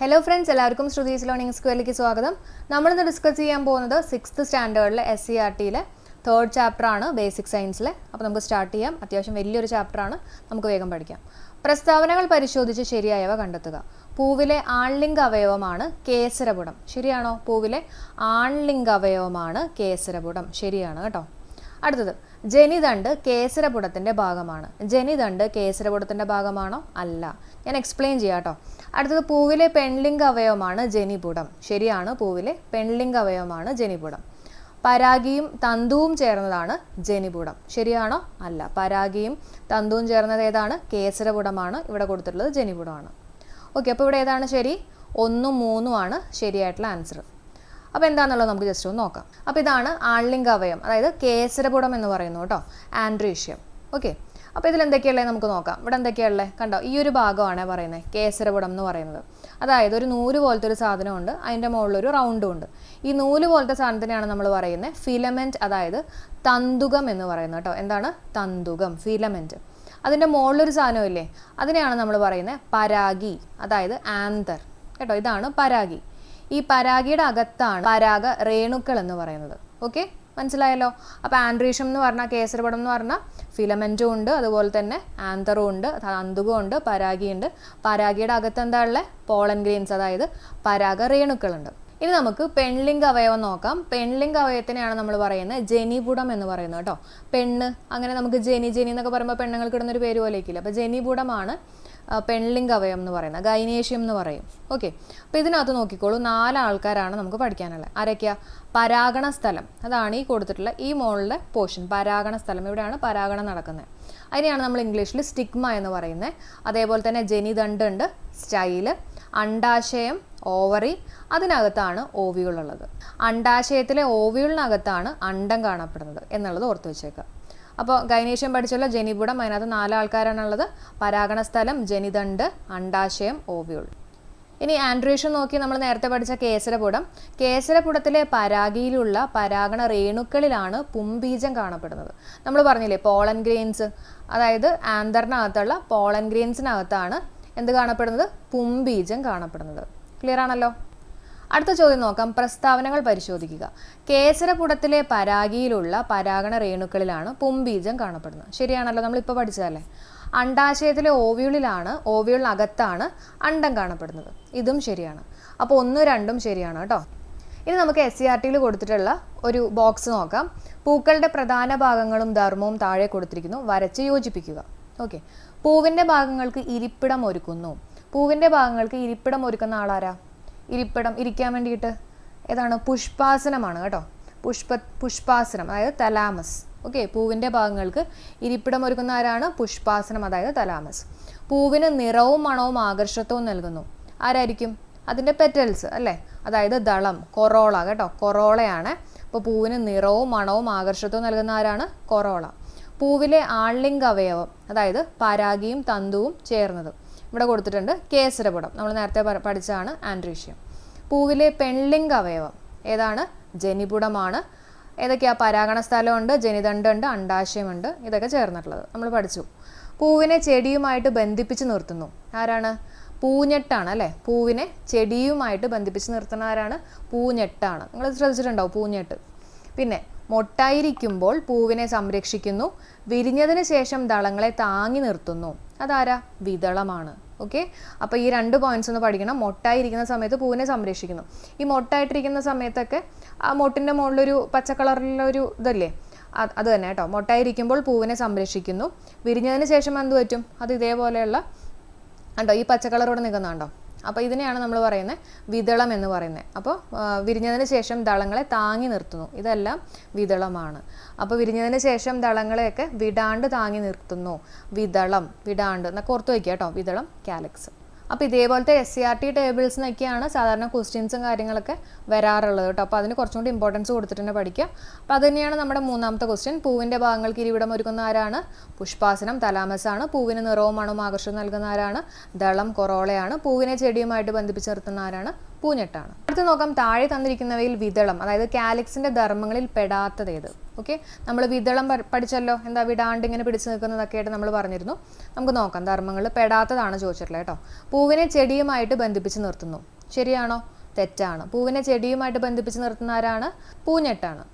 Hello friends എല്ലാവർക്കും Shruthi's learning സ്ക്വയറിലേക്ക് സ്വാഗതം. നമ്മളിന്ന് ഡിസ്കസ് ചെയ്യാൻ പോകുന്നത് സിക്സ്ത് സ്റ്റാൻഡേർഡിലെ എസ് സി ആർ ടിയിലെ തേർഡ് ചാപ്റ്ററാണ് ബേസിക് സയൻസിലെ അപ്പോൾ നമുക്ക് സ്റ്റാർട്ട് ചെയ്യാം. അത്യാവശ്യം വലിയൊരു ചാപ്റ്ററാണ് നമുക്ക് വേഗം പഠിക്കാം. പ്രസ്താവനകൾ പരിശോധിച്ച് ശരിയായവ കണ്ടെത്തുക. പൂവിലെ ആൺലിംഗ അവയവമാണ് കേസരപുടം. ശരിയാണോ പൂവിലെ? ആൺലിംഗ അവയവമാണ് കേസരപുടം. ശരിയാണ് കേട്ടോ. അടുത്തത് ജനിതണ്ട് കേസരപുടത്തിന്റെ ഭാഗമാണ്. ജനിതണ്ട് കേസരപുടത്തിന്റെ ഭാഗമാണോ? അല്ല. ഞാൻ എക്സ്പ്ലെയിൻ ചെയ്യാം കേട്ടോ. അടുത്തത് പൂവിലെ പെൺലിംഗ അവയവമാണ് ജനിപുടം. ശരിയാണ് പൂവിലെ പെൺലിംഗ അവയവമാണ് ജനിപുടം. പരാഗിയും തന്തുവും ചേർന്നതാണ് ജനിപുടം. ശരിയാണോ? അല്ല. പരാഗിയും തന്തുവും ചേർന്നത് ഏതാണ്? കേസരപുടമാണ്. ഇവിടെ കൊടുത്തിട്ടുള്ളത് ജനിപുടമാണ്. ഓക്കെ അപ്പോൾ ഇവിടെ ഏതാണ് ശരി? ഒന്നും മൂന്നുമാണ് ശരിയായിട്ടുള്ള ആൻസർ അപ്പോൾ എന്താണെന്നുള്ളത് നമുക്ക് ജസ്റ്റ് ഒന്ന് നോക്കാം. അപ്പോൾ ഇതാണ് ആൺലിംഗ അവയം അതായത് കേസരപുടം എന്ന് പറയുന്നു കേട്ടോ ആൻഡ്രീഷ്യം. ഓക്കെ. അപ്പോൾ ഇതിൽ എന്തൊക്കെയുള്ളത് നമുക്ക് നോക്കാം. ഇവിടെ എന്തൊക്കെയുള്ളത് കണ്ടോ ഈ ഒരു ഭാഗമാണ് പറയുന്നത് കേസരപുടം എന്ന് പറയുന്നത്. അതായത് ഒരു നൂൽ പോലത്തെ ഒരു സാധനമുണ്ട് അതിന്റെ മുകളിലൊരു റൗണ്ടും ഉണ്ട്. ഈ നൂൽ പോലത്തെ സാധനത്തിനെയാണ് നമ്മൾ പറയുന്നത് ഫിലമെന്റ് അതായത് തന്തുകം എന്ന് പറയുന്നത് കേട്ടോ. എന്താണ്? തന്തുകം ഫിലമെന്റ് അതിന്റെ മുകളിലൊരു സാധനമില്ലേ? അതിനെയാണ് നമ്മൾ പറയുന്നത് പരാഗി അതായത് ആന്തർ. കേട്ടോ ഇതാണ് പരാഗി. ഈ പരാഗിയുടെ അകത്താണ് പരാഗ രേണുക്കൾ എന്ന് പറയുന്നത്. ഓക്കെ? മനസ്സിലായല്ലോ? അപ്പോൾ ആൻഡ്രീഷം എന്ന് പറഞ്ഞാൽ കേസരപടം എന്ന് പറഞ്ഞാൽ ഫിലമെന്റും ഉണ്ട് അതുപോലെ തന്നെ ആന്തറും ഉണ്ട് അന്തുകം ഉണ്ട് പരാഗിയുണ്ട് പരാഗിയുടെ അകത്ത് എന്താ ഉള്ളത് പോളൻ ഗ്രെയിൻസ് അതായത് പരാഗ രേണുക്കളുണ്ട് ഇനി നമുക്ക് പെൺലിംഗ അവയവം നോക്കാം. പെൺലിംഗ അവയവത്തിനെയാണ് നമ്മൾ പറയുന്നത് ജനിപുടം എന്ന് പറയുന്നത് കേട്ടോ. പെണ്ണ് അങ്ങനെ നമുക്ക് ജനി ജനി എന്നൊക്കെ പറയുമ്പോൾ പെണ്ണുങ്ങൾക്ക് ഇടുന്നൊരു പേര് പോലെ ഇരിക്കില്ല അപ്പോൾ ജനിപുടമാണ് പെൺലിംഗ അവയം എന്ന് പറയുന്നത് ഗൈനേഷ്യം എന്ന് പറയും. ഓക്കെ അപ്പോൾ ഇതിനകത്ത് നോക്കിക്കോളൂ നാല് ആൾക്കാരാണ് നമുക്ക് പഠിക്കാനുള്ളത്. ആരൊക്കെയാ? പരാഗണ സ്ഥലം. അതാണ് ഈ കൊടുത്തിട്ടുള്ള ഈ മോളിലെ പോർഷൻ പരാഗണ സ്ഥലം. ഇവിടെയാണ് പരാഗണം നടക്കുന്നത്. അതിനെയാണ് നമ്മൾ ഇംഗ്ലീഷിൽ സ്റ്റിഗ്മ എന്ന് പറയുന്നത്. അതേപോലെ തന്നെ ജനിദണ്ടുണ്ട് സ്റ്റൈൽ. അണ്ടാശയം ഓവറി. അതിനകത്താണ് ഓവികളുള്ളത്. അണ്ടാശയത്തിലെ ഓവികളിനകത്താണ് അണ്ടം കാണപ്പെടുന്നത് എന്നുള്ളത് ഓർത്ത് വെച്ചേക്കുക. അപ്പോൾ ഗൈനേഷ്യം പഠിച്ചുള്ള ജനിപുടം അതിനകത്ത് നാല് ആൾക്കാരാണുള്ളത് പരാഗണ സ്ഥലം ജനിതണ്ട് അണ്ടാശയം ഓവിയുൾ. ഇനി ആൻഡ്രേഷൻ നോക്കി നമ്മൾ നേരത്തെ പഠിച്ച കേസരപുടം. കേസരപുടത്തിലെ പരാഗിയിലുള്ള പരാഗണ രേണുക്കളിലാണ് പുംബീജം കാണപ്പെടുന്നത്. നമ്മൾ പറഞ്ഞില്ലേ പോളൻ ഗ്രെയിൻസ് അതായത് ആന്തറിനകത്തുള്ള പോളൻ ഗ്രെയിൻസിനകത്താണ് എന്ത് കാണപ്പെടുന്നത്? പുംബീജം കാണപ്പെടുന്നത്. ക്ലിയർ ആണല്ലോ? അടുത്ത ചോദ്യം നോക്കാം. പ്രസ്താവനകൾ പരിശോധിക്കുക. കേസരപുടത്തിലെ പരാഗിയിലുള്ള പരാഗണ രേണുക്കളിലാണ് പുംബീജം കാണപ്പെടുന്നത്. ശരിയാണല്ലോ നമ്മളിപ്പോൾ പഠിച്ചതല്ലേ? അണ്ടാശയത്തിലെ ഓവിയുളിലാണ് ഓവിയുളിനകത്താണ് അണ്ടം കാണപ്പെടുന്നത്. ഇതും ശരിയാണ്. അപ്പോൾ ഒന്നും രണ്ടും ശരിയാണ് കേട്ടോ. ഇനി നമുക്ക് എസ് സി ആർ ടിയിൽ കൊടുത്തിട്ടുള്ള ഒരു ബോക്സ് നോക്കാം. പൂക്കളുടെ പ്രധാന ഭാഗങ്ങളും ധർമ്മവും താഴെ കൊടുത്തിരിക്കുന്നു. വരച്ച് യോജിപ്പിക്കുക. ഓക്കെ. പൂവിന്റെ ഭാഗങ്ങൾക്ക് ഇരിപ്പിടം ഒരുക്കുന്നു. പൂവിന്റെ ഭാഗങ്ങൾക്ക് ഇരിപ്പിടം ഒരുക്കുന്ന ആളാരാ? ഇരിപ്പിടം ഇരിക്കാൻ വേണ്ടിയിട്ട്. ഏതാണ്? പുഷ്പാസനമാണ് കേട്ടോ. പുഷ്പ പുഷ്പാസനം അതായത് തലാമസ്. ഓക്കെ പൂവിന്റെ ഭാഗങ്ങൾക്ക് ഇരിപ്പിടം ഒരുക്കുന്ന ആരാണ്? പുഷ്പാസനം അതായത് തലാമസ്. പൂവിന് നിറവും മണവും ആകർഷത്വവും നൽകുന്നു. ആരായിരിക്കും? അതിന്റെ പെറ്റൽസ് അല്ലേ? അതായത് ദളം കൊറോള കേട്ടോ. കൊറോളയാണ്. അപ്പോൾ പൂവിന് നിറവും മണവും ആകർഷത്വവും നൽകുന്ന ആരാണ്? കൊറോള. പൂവിലെ ആൺലിംഗ അവയവം അതായത് പരാഗിയും തന്തുവും ചേർന്നത്. ഇവിടെ കൊടുത്തിട്ടുണ്ട് കേസരപടം നമ്മൾ നേരത്തെ പഠിച്ചതാണ് ആൻഡ്രീഷ്യം പൂവിലെ പെൺലിംഗ അവയവം. ഏതാണ്? ജനിപുടമാണ്. ഏതൊക്കെയാ? പരാഗണ സ്ഥലമുണ്ട് ജനിതണ്ടുണ്ട് അണ്ടാശയമുണ്ട്. ഇതൊക്കെ ചേർന്നിട്ടുള്ളത്. നമ്മൾ പഠിച്ചു. പൂവിനെ ചെടിയുമായിട്ട് ബന്ധിപ്പിച്ച് നിർത്തുന്നു. ആരാണ്? പൂഞ്ഞെട്ടാണ് അല്ലേ? പൂവിനെ ചെടിയുമായിട്ട് ബന്ധിപ്പിച്ച് നിർത്തുന്ന ആരാണ്? പൂഞ്ഞെട്ടാണ്. നിങ്ങൾ ശ്രദ്ധിച്ചിട്ടുണ്ടാവും പൂഞ്ഞെട്ട്. പിന്നെ മൊട്ടായിരിക്കുമ്പോൾ പൂവിനെ സംരക്ഷിക്കുന്നു. വിരിഞ്ഞതിന് ശേഷം ദളങ്ങളെ താങ്ങി നിർത്തുന്നു. അതാരാ? വിതളമാണ് ഓക്കെ? അപ്പോൾ ഈ രണ്ട് പോയിന്റ്സ് ഒന്ന് പഠിക്കണം. മൊട്ടായിരിക്കുന്ന സമയത്ത് പൂവിനെ സംരക്ഷിക്കുന്നു. ഈ മൊട്ടായിട്ടിരിക്കുന്ന സമയത്തൊക്കെ ആ മൊട്ടിന്റെ മുകളിലൊരു പച്ച കളറിലൊരു ഇതല്ലേ? അത് തന്നെ കേട്ടോ. മൊട്ടായിരിക്കുമ്പോൾ പൂവിനെ സംരക്ഷിക്കുന്നു. വിരിഞ്ഞതിന് ശേഷം എന്ത് പറ്റും? അത് ഇതേപോലെയുള്ള കണ്ടോ? ഈ പച്ച കളറോടെ നിൽക്കുന്നുണ്ടോ? അപ്പോൾ ഇതിനെയാണ് നമ്മൾ പറയുന്നത് വിതളം എന്ന് പറയുന്നത് അപ്പോൾ വിരിഞ്ഞതിന് ശേഷം ദളങ്ങളെ താങ്ങി നിർത്തുന്നു. ഇതെല്ലാം വിതളമാണ്. അപ്പോൾ വിരിഞ്ഞതിന് ശേഷം ദളങ്ങളെയൊക്കെ വിടാണ്ട് താങ്ങി നിർത്തുന്നു. വിതളം വിടാണ്ട്. എന്നൊക്കെ ഓർത്ത് വയ്ക്കുക കേട്ടോ. വിതളം കാലക്സ് അപ്പോൾ ഇതേപോലത്തെ എസ് സി ആർ ടി ടേബിൾസിനൊക്കെയാണ് സാധാരണ ക്വസ്റ്റ്യൻസും കാര്യങ്ങളൊക്കെ വരാറുള്ളത് കേട്ടോ. അപ്പോൾ അതിന് കുറച്ചും കൂടി ഇമ്പോർട്ടൻസ് കൊടുത്തിട്ട് തന്നെ പഠിക്കുക. അപ്പോൾ അത് തന്നെയാണ് നമ്മുടെ മൂന്നാമത്തെ ക്വസ്റ്റ്യൻ പൂവിന്റെ ഭാഗങ്ങൾക്ക് ഇരിവിടം ഒരുക്കുന്ന ആരാണ്? പുഷ്പാസനം തലാമസാണ്. പൂവിന് നിറവും മണവും ആകർഷണം നൽകുന്ന ആരാണ്? ദളം കൊറോളയാണ്. പൂവിനെ ചെടിയുമായിട്ട് ബന്ധിപ്പിച്ച് നിർത്തുന്ന ആരാണ്? പൂഞ്ഞെട്ടാണ്. അടുത്ത് നോക്കാം താഴെ തന്നിരിക്കുന്നവയിൽ വിതളം അതായത് കാലിക്സിന്റെ ധർമ്മങ്ങളിൽ പെടാത്തത് ഏത്? ഓക്കെ നമ്മൾ വിതളം പഠിച്ചല്ലോ? എന്താ വിടാണ്ട് ഇങ്ങനെ പിടിച്ചു നിൽക്കുന്നതൊക്കെ ആയിട്ട് നമ്മൾ പറഞ്ഞിരുന്നു. നമുക്ക് നോക്കാം. ധർമ്മങ്ങൾ പെടാത്തതാണ് ചോദിച്ചിട്ടുള്ളത് കേട്ടോ. പൂവിനെ ചെടിയുമായിട്ട് ബന്ധിപ്പിച്ച് നിർത്തുന്നു. ശരിയാണോ? തെറ്റാണ്. പൂവിനെ ചെടിയുമായിട്ട് ബന്ധിപ്പിച്ച് നിർത്തുന്ന ആരാണ്? പൂഞ്ഞെട്ടാണ്.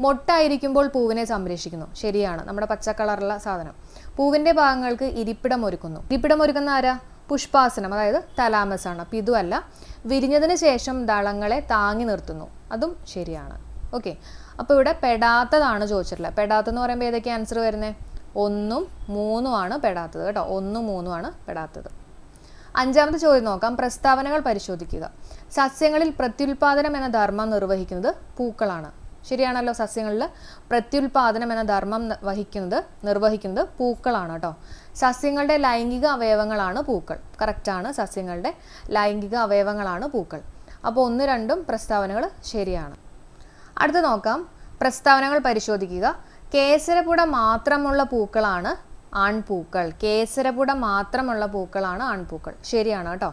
മൊട്ടായിരിക്കുമ്പോൾ പൂവിനെ സംരക്ഷിക്കുന്നു. ശരിയാണ്. നമ്മുടെ പച്ച കളറുള്ള സാധനം. പൂവിന്റെ ഭാഗങ്ങൾക്ക് ഇരിപ്പിടം ഒരുക്കുന്നു. ഇരിപ്പിടം ഒരുക്കുന്ന ആരാ? പുഷ്പാസനം അതായത് തലാമസ് ആണ് അപ്പം ഇതുമല്ല. വിരിഞ്ഞതിന് ശേഷം ദളങ്ങളെ താങ്ങി നിർത്തുന്നു. അതും ശരിയാണ്. ഓക്കെ അപ്പോൾ ഇവിടെ പെടാത്തതാണ് ചോദിച്ചിട്ടുള്ളത്. പെടാത്തെന്ന് പറയുമ്പോൾ ഏതൊക്കെ ആൻസർ വരുന്നത് ഒന്നും മൂന്നുമാണ് പെടാത്തത് കേട്ടോ. ഒന്നും മൂന്നുമാണ് പെടാത്തത്. അഞ്ചാമത്തെ ചോദ്യം നോക്കാം. പ്രസ്താവനകൾ പരിശോധിക്കുക. സസ്യങ്ങളിൽ പ്രത്യുൽപാദനം എന്ന ധർമ്മം നിർവഹിക്കുന്നത് പൂക്കളാണ്. ശരിയാണല്ലോ സസ്യങ്ങളിൽ പ്രത്യുൽപാദനം എന്ന ധർമ്മം വഹിക്കുന്നത് നിർവഹിക്കുന്നത് പൂക്കളാണ് കേട്ടോ. സസ്യങ്ങളുടെ ലൈംഗിക അവയവങ്ങളാണ് പൂക്കൾ. കറക്റ്റാണ് സസ്യങ്ങളുടെ ലൈംഗിക അവയവങ്ങളാണ് പൂക്കൾ. അപ്പോൾ ഒന്ന് രണ്ടും പ്രസ്താവനകൾ ശരിയാണ്. അടുത്ത് നോക്കാം. പ്രസ്താവനകൾ പരിശോധിക്കുക. കേസരപ്പുട മാത്രമുള്ള പൂക്കളാണ് ആൺപൂക്കൾ. കേസരപ്പുട മാത്രമുള്ള പൂക്കളാണ് ആൺപൂക്കൾ. ശരിയാണ് കേട്ടോ.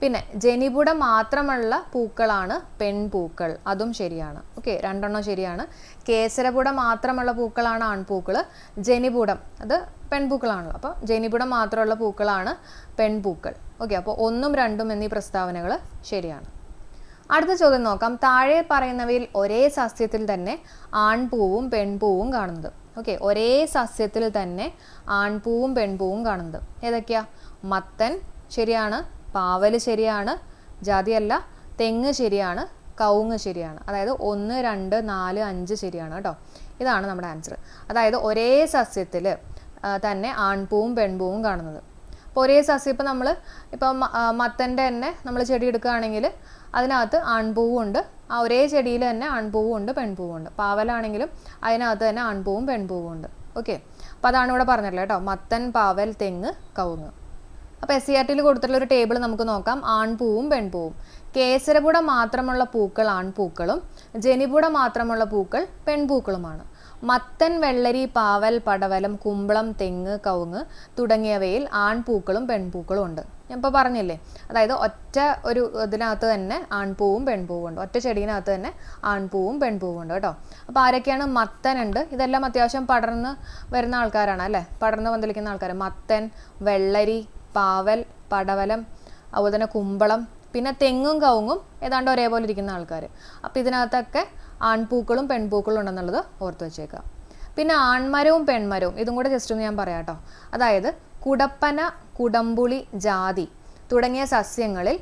പിന്നെ ജനിപുട മാത്രമുള്ള പൂക്കളാണ് പെൺപൂക്കൾ. അതും ശരിയാണ്. ഓക്കെ രണ്ടെണ്ണം ശരിയാണ്. കേസരപുട മാത്രമുള്ള പൂക്കളാണ് ആൺപൂക്കൾ. ജനിപുടം അത് പെൺപൂക്കളാണല്ലോ. അപ്പോൾ ജനിപുടം മാത്രമുള്ള പൂക്കളാണ് പെൺപൂക്കൾ. ഓക്കെ അപ്പോൾ ഒന്നും രണ്ടും എന്നീ പ്രസ്താവനകൾ ശരിയാണ്. അടുത്ത ചോദ്യം നോക്കാം. താഴെ പറയുന്നവയിൽ ഒരേ സസ്യത്തിൽ തന്നെ ആൺപൂവും പെൺപൂവും കാണുന്നത്. ഓക്കെ ഒരേ സസ്യത്തിൽ തന്നെ ആൺപൂവും പെൺപൂവും കാണുന്നത്. ഏതൊക്കെയാ? മത്തൻ ശരിയാണ് പാവൽ ശരിയാണ് ജാതിയല്ല തെങ്ങ് ശരിയാണ് കവുങ്ങ് ശരിയാണ്. അതായത് ഒന്ന് രണ്ട് നാല് അഞ്ച് ശരിയാണ് കേട്ടോ. ഇതാണ് നമ്മുടെ ആൻസർ അതായത് ഒരേ സസ്യത്തിൽ തന്നെ ആൺപൂവും പെൺപൂവും കാണുന്നത്. അപ്പോൾ ഒരേ സസ്യം ഇപ്പം നമ്മൾ ഇപ്പം മത്തന്റെ തന്നെ നമ്മൾ ചെടി എടുക്കുകയാണെങ്കിൽ അതിനകത്ത് ആൺപൂവും ഉണ്ട്. ആ ഒരേ ചെടിയിൽ തന്നെ ആൺപൂവും ഉണ്ട് പെൺപൂവും ഉണ്ട്. പാവലാണെങ്കിലും അതിനകത്ത് തന്നെ ആൺപൂവും പെൺപൂവും ഉണ്ട്. ഓക്കെ? അപ്പോൾ അതാണ് ഇവിടെ പറഞ്ഞിട്ടുള്ളത് കേട്ടോ. മത്തൻ പാവൽ തെങ്ങ് കവുങ്ങ്. അപ്പോൾ എസ് സി ആർ ടിയിൽ കൊടുത്തിട്ടുള്ള ഒരു ടേബിൾ നമുക്ക് നോക്കാം. ആൺപൂവും പെൺപൂവും. കേസരപുട മാത്രമുള്ള പൂക്കൾ ആൺപൂക്കളും. ജനിപുട മാത്രമുള്ള പൂക്കൾ പെൺപൂക്കളുമാണ്. മത്തൻ വെള്ളരി പാവൽ പടവലം കുമ്പളം തെങ്ങ് കവുങ്ങ് തുടങ്ങിയവയിൽ ആൺപൂക്കളും പെൺപൂക്കളും ഉണ്ട്. ഞാൻ ഇപ്പോൾ പറഞ്ഞില്ലേ അതായത് ഒറ്റ ഒരു ഇതിനകത്ത് തന്നെ ആൺപൂവും പെൺപൂവും ഉണ്ട്. ഒറ്റ ചെടീനകത്ത് തന്നെ ആൺപൂവും പെൺപൂവും ഉണ്ട് കേട്ടോ. അപ്പോൾ ആരൊക്കെയാണ് മത്തനുണ്ട് ഇതെല്ലാം അത്യാവശ്യം പടർന്ന് വരുന്ന ആൾക്കാരാണ് അല്ലേ? പടർന്ന് വന്നിരിക്കുന്ന ആൾക്കാർ മത്തൻ വെള്ളരി പാവൽ പടവലം അതുപോലെ തന്നെ കുമ്പളം പിന്നെ തെങ്ങും കവുങ്ങും ഏതാണ്ട് ഒരേപോലെ ഇരിക്കുന്ന ആൾക്കാർ അപ്പോൾ ഇതിനകത്തൊക്കെ ആൺപൂക്കളും പെൺപൂക്കളും ഉണ്ടെന്നുള്ളത് ഓർത്ത് വെച്ചേക്കുക. പിന്നെ ആൺമരവും പെൺമരവും ഇതും കൂടെ ജസ്റ്റ് ഒന്ന് ഞാൻ പറയാം കേട്ടോ അതായത് കുടപ്പന കുടംപുളി ജാതി തുടങ്ങിയ സസ്യങ്ങളിൽ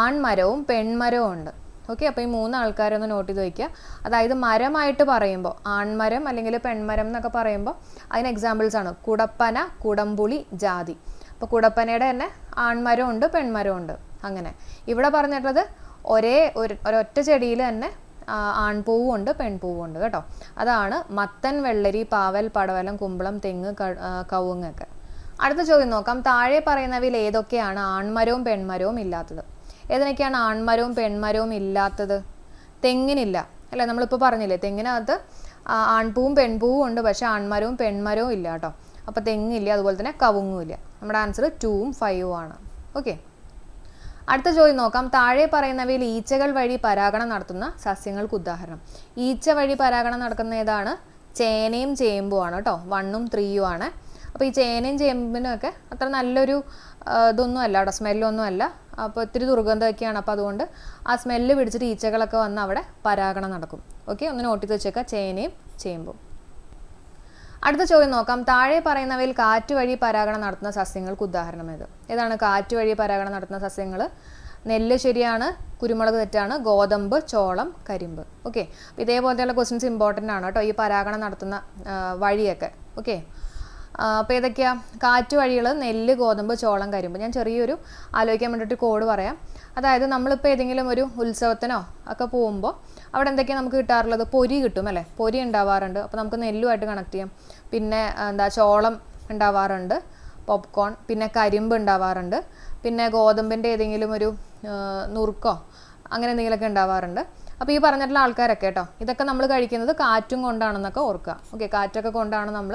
ആൺമരവും പെൺമരവും ഉണ്ട്. ഓക്കെ അപ്പോൾ ഈ മൂന്ന് ആൾക്കാരൊന്ന് നോട്ട് ചെയ്ത് വയ്ക്കുക അതായത് മരമായിട്ട് പറയുമ്പോൾ ആൺമരം അല്ലെങ്കിൽ പെൺമരം എന്നൊക്കെ പറയുമ്പോൾ അതിന് എക്സാമ്പിൾസ് ആണ്. കുടപ്പന കുടംപുളി ജാതി. അപ്പോൾ കുടപ്പനയുടെ തന്നെ ആൺമരമുണ്ട് ഉണ്ട്. അങ്ങനെ. ഇവിടെ പറഞ്ഞിട്ടുള്ളത് ഒരേ ഒരു ഒരൊറ്റ ചെടിയിൽ തന്നെ ആ, ആൺപൂവും ഉണ്ട് പെൺപൂവും ഉണ്ട് കേട്ടോ. അതാണ് മത്തൻ വെള്ളരി പാവൽ പടവലം കുമ്പളം തെങ്ങ് കവുങ്ങൊക്കെ അടുത്ത ചോദ്യം നോക്കാം. താഴെ പറയുന്നവയിൽ ഏതൊക്കെയാണ് ആൺമരവും പെൺമരവും ഇല്ലാത്തത്? ഏതിനൊക്കെയാണ് ആൺമരവും പെൺമരവും ഇല്ലാത്തത്? തെങ്ങിനില്ല. അല്ലേ നമ്മളിപ്പോൾ പറഞ്ഞില്ലേ തെങ്ങിനകത്ത് ആൺപൂവും പെൺപൂവും ഉണ്ട് പക്ഷേ ആൺമരവും പെൺമരവും ഇല്ല കേട്ടോ. അപ്പോൾ തെങ്ങില്ല അതുപോലെ തന്നെ കവുങ്ങും ഇല്ല. നമ്മുടെ ആൻസർ ടൂവും ഫൈവും ആണ്. ഓക്കെ അടുത്ത ചോദ്യം നോക്കാം. താഴെ പറയുന്നവയിൽ ഈച്ചകൾ വഴി പരാഗണം നടത്തുന്ന സസ്യങ്ങൾക്ക് ഉദാഹരണം. ഈച്ച വഴി പരാഗണം നടക്കുന്ന ഏതാണ്? ചേനയും ചേമ്പുമാണ് കേട്ടോ. വണ്ണും ത്രീയും ആണ്. അപ്പോൾ ഈ ചേനയും ചേമ്പിനും ഒക്കെ അത്ര നല്ലൊരു ഇതൊന്നും അല്ല കേട്ടോ. സ്മെല്ലൊന്നും അല്ല. അപ്പോൾ ഇത്തിരി ദുർഗന്ധമൊക്കെയാണ്. അപ്പോൾ അതുകൊണ്ട് ആ സ്മെല്ല് പിടിച്ചിട്ട് ഈച്ചകളൊക്കെ വന്ന് അവിടെ പരാഗണം നടക്കും. ഓക്കെ ഒന്ന് നോട്ട് വെച്ചേക്കുക വെച്ചേക്കാം. ചേനയും ചേമ്പും. അടുത്ത ചോദ്യം നോക്കാം. താഴെ പറയുന്നവയിൽ കാറ്റുവഴി പരാഗണം നടത്തുന്ന സസ്യങ്ങൾക്ക് ഉദാഹരണം ഏത് ഏതാണ് കാറ്റുവഴി പരാഗണം നടത്തുന്ന സസ്യങ്ങൾ? നെല്ല് ശരിയാണ് കുരുമുളക് തെറ്റാണ് ഗോതമ്പ് ചോളം കരിമ്പ്. ഓക്കെ ഇതേപോലത്തെയുള്ള ക്വസ്റ്റ്യൻസ് ഇമ്പോർട്ടന്റ് ആണ് കേട്ടോ ഈ പരാഗണം നടത്തുന്ന വഴിയൊക്കെ. ഓക്കെ അപ്പോൾ ഏതൊക്കെയാ? കാറ്റ് വഴികൾ നെല്ല് ഗോതമ്പ് ചോളം കരിമ്പ്. ഞാൻ ചെറിയൊരു ആലോചിക്കാൻ വേണ്ടിയിട്ട് കോഡ് പറയാം. അതായത് നമ്മളിപ്പോൾ ഏതെങ്കിലും ഒരു ഉത്സവത്തിനോ ഒക്കെ പോകുമ്പോൾ അവിടെ എന്തൊക്കെയാണ് നമുക്ക് കിട്ടാറുള്ളത്? പൊരി കിട്ടും അല്ലേ? പൊരി ഉണ്ടാവാറുണ്ട്. അപ്പോൾ നമുക്ക് നെല്ലുമായിട്ട് കണക്ട് ചെയ്യാം. പിന്നെ എന്താ ചോളം ഉണ്ടാവാറുണ്ട്. പോപ്കോൺ പിന്നെ കരിമ്പ് ഉണ്ടാവാറുണ്ട്. പിന്നെ ഗോതമ്പിന്റെ ഏതെങ്കിലും ഒരു നുറുക്കോ അങ്ങനെ എന്തെങ്കിലുമൊക്കെ ഉണ്ടാവാറുണ്ട്. അപ്പോൾ ഈ പറഞ്ഞിട്ടുള്ള ആൾക്കാരൊക്കെ കേട്ടോ ഇതൊക്കെ നമ്മൾ കഴിക്കുന്നത് കാറ്റും കൊണ്ടാണെന്നൊക്കെ ഓർക്കുക. ഓക്കെ കാറ്റൊക്കെ കൊണ്ടാണ് നമ്മൾ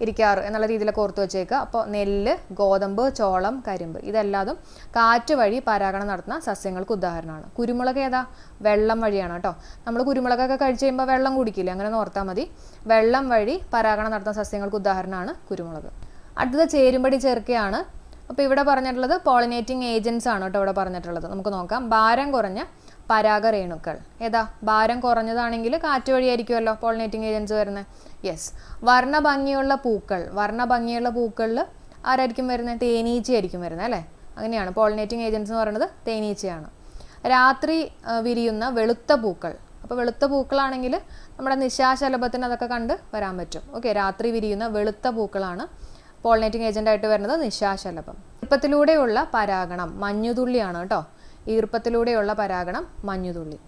ഇരിക്കാറ് എന്നുള്ള രീതിയിലൊക്കെ ഓർത്ത് വെച്ചേക്കുക. അപ്പോൾ നെല്ല് ഗോതമ്പ് ചോളം കരിമ്പ് ഇതെല്ലാതും കാറ്റ് വഴി പരാഗണം നടത്തുന്ന സസ്യങ്ങൾക്ക് ഉദാഹരണമാണ്. കുരുമുളക് ഏതാ? വെള്ളം വഴിയാണ് കേട്ടോ. നമ്മൾ കുരുമുളകൊക്കെ കഴിച്ച് കഴിയുമ്പോൾ വെള്ളം കുടിക്കില്ല? അങ്ങനെ ഓർത്താൽ മതി. വെള്ളം വഴി പരാഗണം നടത്തുന്ന സസ്യങ്ങൾക്ക് ഉദാഹരണമാണ് കുരുമുളക്. അടുത്തത് ചേരുംപടി ചേർക്കുകയാണ് അപ്പോൾ ഇവിടെ പറഞ്ഞിട്ടുള്ളത് പോളിനേറ്റിംഗ് ഏജൻസ് ആണ് കേട്ടോ ഇവിടെ പറഞ്ഞിട്ടുള്ളത്. നമുക്ക് നോക്കാം. ഭാരം കുറഞ്ഞ പരാഗ രേണുക്കൾ. ഏതാ? ഭാരം കുറഞ്ഞതാണെങ്കിൽ കാറ്റ് വഴിയായിരിക്കുമല്ലോ പോളിനേറ്റിംഗ് ഏജൻസ് വരുന്നത്. യെസ് വർണ ഭംഗിയുള്ള പൂക്കൾ. വർണ ഭംഗിയുള്ള പൂക്കളിൽ ആരായിരിക്കും വരുന്നത്? തേനീച്ചയായിരിക്കും വരുന്നത് അല്ലേ? അങ്ങനെയാണ്. പോളിനേറ്റിംഗ് ഏജൻസ് എന്ന് പറയുന്നത് തേനീച്ചയാണ്. രാത്രി വിരിയുന്ന വെളുത്ത പൂക്കൾ. അപ്പോൾ വെളുത്ത പൂക്കളാണെങ്കിൽ നമ്മുടെ നിശാശലഭത്തിന് അതൊക്കെ കണ്ട് വരാൻ പറ്റും. ഓക്കെ രാത്രി വിരിയുന്ന വെളുത്ത പൂക്കളാണ് പോളിനേറ്റിംഗ് ഏജന്റ് ആയിട്ട് വരുന്നത് നിശാശലഭം. ഈർപ്പത്തിലൂടെയുള്ള പരാഗണം മഞ്ഞുതുള്ളിയാണ് കേട്ടോ. ഈർപ്പത്തിലൂടെയുള്ള പരാഗണം മഞ്ഞുതുള്ളി.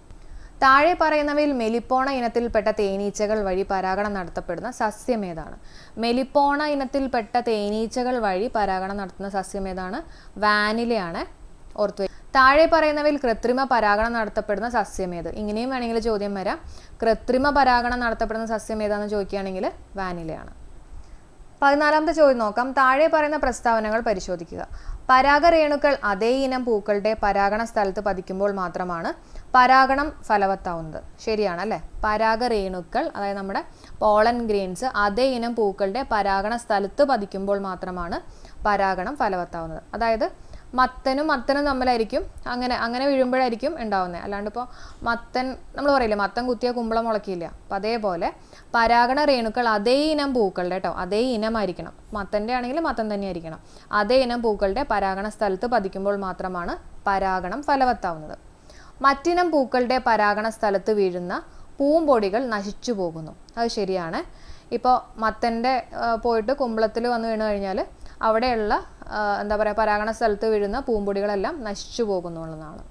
താഴെ പറയുന്നവയിൽ മെലിപ്പോണ ഇനത്തിൽപ്പെട്ട തേനീച്ചകൾ വഴി പരാഗണം നടത്തപ്പെടുന്ന സസ്യമേതാണ് മെലിപ്പോണ ഇനത്തിൽപ്പെട്ട തേനീച്ചകൾ വഴി പരാഗണം നടത്തുന്ന സസ്യമേതാണ് വാനിലയാണ്. ഓർത്തു താഴെ പറയുന്നവയിൽ കൃത്രിമ പരാഗണം നടത്തപ്പെടുന്ന സസ്യം ഏത്? ഇങ്ങനെയും വേണമെങ്കിൽ ചോദ്യം വരാം. കൃത്രിമ പരാഗണം നടത്തപ്പെടുന്ന സസ്യം ഏതാണെന്ന് ചോദിക്കുകയാണെങ്കിൽ വാനിലയാണ്. പതിനാലാമത്തെ ചോദ്യം നോക്കാം. താഴെ പറയുന്ന പ്രസ്താവനകൾ പരിശോധിക്കുക. പരാഗരേണുക്കൾ അതേ ഇനം പൂക്കളുടെ പരാഗണ സ്ഥലത്ത് പതിക്കുമ്പോൾ മാത്രമാണ് പരാഗണം ഫലവത്താവുന്നത്. ശരിയാണ് അല്ലേ പരാഗരേണുക്കൾ അതായത് നമ്മുടെ പോളൻ ഗ്രെയിൻസ് അതേ ഇനം പൂക്കളുടെ പരാഗണ സ്ഥലത്ത് പതിക്കുമ്പോൾ മാത്രമാണ് പരാഗണം ഫലവത്താവുന്നത്. അതായത് മത്തനും മത്തനും തമ്മിലായിരിക്കും അങ്ങനെ അങ്ങനെ വീഴുമ്പോഴായിരിക്കും ഉണ്ടാവുന്നത്. അല്ലാണ്ട് ഇപ്പോൾ മത്തൻ നമ്മൾ പറയില്ലേ മത്തൻ കുത്തിയ കുമ്പളം മുളക്കിയില്ല അപ്പം അതേപോലെ പരാഗണ രേണുക്കൾ അതേ ഇനം പൂക്കളുടെ കേട്ടോ അതേ ഇനമായിരിക്കണം. മത്തന്റെ ആണെങ്കിൽ മത്തൻ തന്നെ ആയിരിക്കണം അതേ ഇനം പൂക്കളുടെ പരാഗണ സ്ഥലത്ത് പതിക്കുമ്പോൾ മാത്രമാണ് പരാഗണം ഫലവത്താവുന്നത്. മറ്റിനം പൂക്കളുടെ പരാഗണ സ്ഥലത്ത് വീഴുന്ന പൂമ്പൊടികൾ നശിച്ചു പോകുന്നു. അത് ശരിയാണ്. ഇപ്പോൾ മത്തന്റെ പോയിട്ട് കുമ്പളത്തിൽ വന്നു വീണ് കഴിഞ്ഞാൽ അവിടെയുള്ള എന്താ പറയുക പരാഗണ സ്ഥലത്ത് വീഴുന്ന പൂമ്പൊടികളെല്ലാം നശിച്ചു പോകുന്നു എന്നുള്ളതാണ്.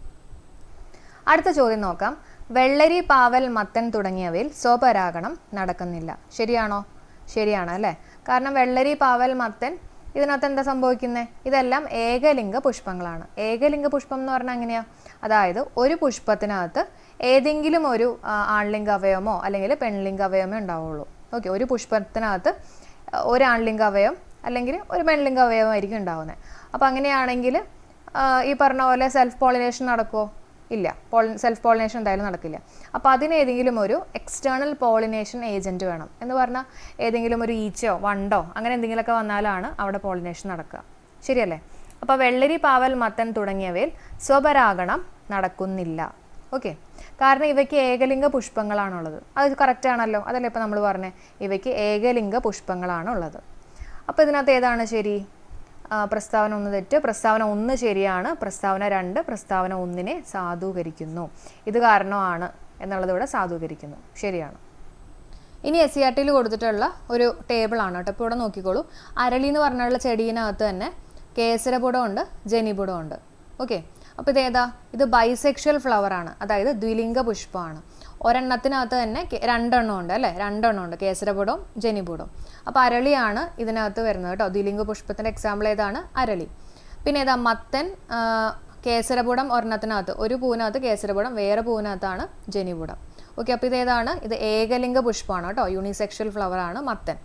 അടുത്ത ചോദ്യം നോക്കാം. വെള്ളരി പാവൽ മത്തൻ തുടങ്ങിയവയിൽ സ്വപരാഗണം നടക്കുന്നില്ല. ശരിയാണോ? ശരിയാണ് അല്ലേ? കാരണം വെള്ളരി പാവൽ മത്തൻ ഇതിനകത്ത് എന്താ സംഭവിക്കുന്നത് ഇതെല്ലാം ഏകലിംഗ പുഷ്പങ്ങളാണ്. ഏകലിംഗ പുഷ്പം എന്ന് പറഞ്ഞാൽ എങ്ങനെയാ? അതായത് ഒരു പുഷ്പത്തിനകത്ത് ഏതെങ്കിലും ഒരു ആൺലിംഗ അവയമോ അല്ലെങ്കിൽ പെൺലിംഗ അവയമോ ഉണ്ടാവുള്ളൂ. ഓക്കെ ഒരു പുഷ്പത്തിനകത്ത് ഒരു ആൺലിംഗ അവയം അല്ലെങ്കിൽ ഒരു പെൺലിംഗ അവയവമായിരിക്കും ഉണ്ടാവുന്നത് അപ്പോൾ അങ്ങനെയാണെങ്കിൽ ഈ പറഞ്ഞ പോലെ സെൽഫ് പോളിനേഷൻ നടക്കുമോ ഇല്ല. സെൽഫ് പോളിനേഷൻ എന്തായാലും നടക്കില്ല. അപ്പോൾ അതിന് ഏതെങ്കിലും ഒരു എക്സ്റ്റേണൽ പോളിനേഷൻ ഏജന്റ് വേണം. എന്ന് പറഞ്ഞാൽ ഏതെങ്കിലും ഒരു ഈച്ചയോ വണ്ടോ അങ്ങനെ എന്തെങ്കിലുമൊക്കെ വന്നാലാണ് അവിടെ പോളിനേഷൻ നടക്കുക. ശരിയല്ലേ? അപ്പോൾ വെള്ളരി പാവൽ മത്തൻ തുടങ്ങിയവയിൽ സ്വപരാഗണം നടക്കുന്നില്ല. ഓക്കെ? കാരണം ഇവയ്ക്ക് ഏകലിംഗ പുഷ്പങ്ങളാണുള്ളത്. അത് കറക്റ്റ് ആണല്ലോ. അതല്ലേ ഇപ്പോൾ നമ്മൾ പറഞ്ഞത് ഇവയ്ക്ക് ഏകലിംഗ പുഷ്പങ്ങളാണുള്ളത്. അപ്പോൾ ഇതിനകത്ത് ഏതാണ് ശരി? പ്രസ്താവന ഒന്ന് തെറ്റ് പ്രസ്താവന ഒന്ന് ശരിയാണ് പ്രസ്താവന രണ്ട് പ്രസ്താവന ഒന്നിനെ സാധൂകരിക്കുന്നു. ഇത് കാരണമാണ് എന്നുള്ളത് ഇവിടെ സാധൂകരിക്കുന്നു. ശരിയാണ്. ഇനി എസ് സി ആർ ടിയിൽ കൊടുത്തിട്ടുള്ള ഒരു ടേബിളാണ് കേട്ടോ. ഇപ്പോൾ ഇവിടെ നോക്കിക്കോളൂ. അരളി എന്ന് പറഞ്ഞുള്ള ചെടീനകത്ത് തന്നെ കേസരപുടം ഉണ്ട് ഉണ്ട്. ഓക്കെ അപ്പോൾ ഇത് ഏതാ? ഇത് ബൈസെക്ഷൽ ഫ്ലവറാണ് അതായത് ദ്വിലിംഗ പുഷ്പമാണ്. ഒരെണ്ണത്തിനകത്ത് തന്നെ രണ്ടെണ്ണം ഉണ്ട് അല്ലേ? രണ്ടെണ്ണം ഉണ്ട്. കേസരപുടവും ജനിപുടവും. അപ്പോൾ അരളിയാണ് ഇതിനകത്ത് വരുന്നത് കേട്ടോ. ദ്വിലിംഗ പുഷ്പത്തിന്റെ എക്സാമ്പിൾ ഏതാണ്? അരളി. പിന്നെ ഏതാ? മത്തൻ കേസരപൂടം ഒരെണ്ണത്തിനകത്ത്. ഒരു പൂവിനകത്ത് കേസരപുടം വേറെ പൂവിനകത്താണ് ജനിപുടം. ഓക്കെ അപ്പോൾ ഇതേതാണ് ഇത് ഏകലിംഗ പുഷ്പമാണ് കേട്ടോ. യൂണിസെക്ഷൽ ഫ്ലവറാണ് മത്തൻ.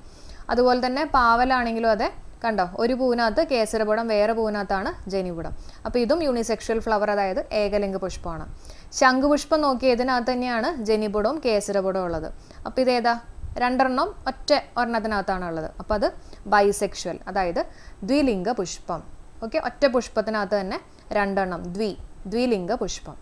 അതുപോലെ തന്നെ പാവലാണെങ്കിലും അതെ കണ്ടോ ഒരു പൂവിനകത്ത് കേസരപുടം വേറെ പൂവിനകത്താണ് ജനിപുടം അപ്പോൾ ഇതും യൂണിസെക്ഷൽ ഫ്ലവർ അതായത് ഏകലിംഗ പുഷ്പമാണ്. ശംഖുപുഷ്പം നോക്കിയതിനകത്ത് തന്നെയാണ് ജനിപുടവും കേസരപുടവും ഉള്ളത്. അപ്പോൾ ഇതേതാ? രണ്ടെണ്ണം ഒറ്റ ഒരെണ്ണത്തിനകത്താണ് ഉള്ളത്. അപ്പോൾ അത് ബൈസെക്ഷൽ അതായത് ദ്വിലിംഗ പുഷ്പം. ഓക്കെ? ഒറ്റ പുഷ്പത്തിനകത്ത് തന്നെ രണ്ടെണ്ണം. ദ്വി ദ്വിലിംഗ പുഷ്പം.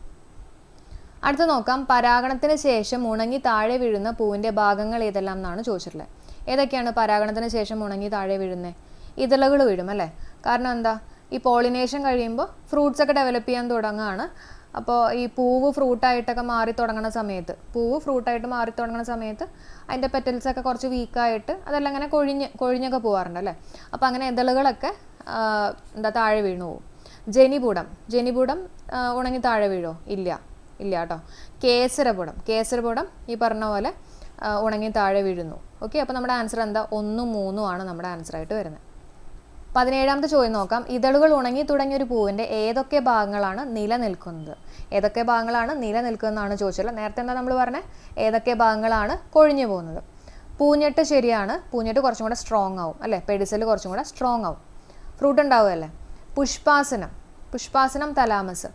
അടുത്ത് നോക്കാം. പരാഗണത്തിന് ശേഷം ഉണങ്ങി താഴെ വീഴുന്ന പൂവിന്റെ ഭാഗങ്ങൾ ഏതെല്ലാം എന്നാണ് ചോദിച്ചിട്ടുള്ളത്. ഏതൊക്കെയാണ് പരാഗണത്തിന് ശേഷം ഉണങ്ങി താഴെ വീഴുന്നത്? ഇതളുകൾ വീഴും അല്ലേ? കാരണം എന്താ? ഈ പോളിനേഷൻ കഴിയുമ്പോൾ ഫ്രൂട്ട്സ് ഒക്കെ ഡെവലപ്പ് ചെയ്യാൻ തുടങ്ങുകയാണ് അപ്പോൾ ഈ പൂവ് ഫ്രൂട്ടായിട്ടൊക്കെ മാറി തുടങ്ങുന്ന സമയത്ത് പൂവ് ഫ്രൂട്ടായിട്ട് മാറി തുടങ്ങുന്ന സമയത്ത് അതിന്റെ പെറ്റൽസൊക്കെ കുറച്ച് വീക്കായിട്ട് അതെല്ലാം അങ്ങനെ കൊഴിഞ്ഞ് കൊഴിഞ്ഞൊക്കെ പോകാറുണ്ട് അല്ലേ? അപ്പോൾ അങ്ങനെ ഇതളുകളൊക്കെ എന്താ താഴെ വീണു പോകും ജനിപൂടം ജനിപൂടം ഉണങ്ങി താഴെ വീഴോ? ഇല്ല ഇല്ല കേട്ടോ. കേസരപുടം കേസരപുടം ഈ പറഞ്ഞ പോലെ ഉണങ്ങി താഴെ വീഴുന്നു. ഓക്കെ അപ്പോൾ നമ്മുടെ ആൻസർ എന്താ? ഒന്നും മൂന്നും ആണ് നമ്മുടെ ആൻസറായിട്ട് വരുന്നത്. പതിനേഴാമത്തെ ചോദ്യം നോക്കാം. ഇതളുകൾ ഉണങ്ങി തുടങ്ങിയ ഒരു പൂവിന്റെ ഏതൊക്കെ ഭാഗങ്ങളാണ് നിലനിൽക്കുന്നത്? ഏതൊക്കെ ഭാഗങ്ങളാണ് നിലനിൽക്കുന്നതെന്നാണ് ചോദിച്ചത്. നേരത്തെ എന്താ നമ്മൾ പറഞ്ഞത് ഏതൊക്കെ ഭാഗങ്ങളാണ് കൊഴിഞ്ഞു പോകുന്നത്? പൂഞ്ഞെട്ട് ശരിയാണ്. പൂഞ്ഞെട്ട് കുറച്ചും കൂടെ സ്ട്രോങ് ആവും അല്ലേ? പെഡിസൽ കുറച്ചും കൂടെ സ്ട്രോങ് ആവും. ഫ്രൂട്ട് ഉണ്ടാവുമല്ലേ പുഷ്പാസനം. പുഷ്പാസനം തലാമസ്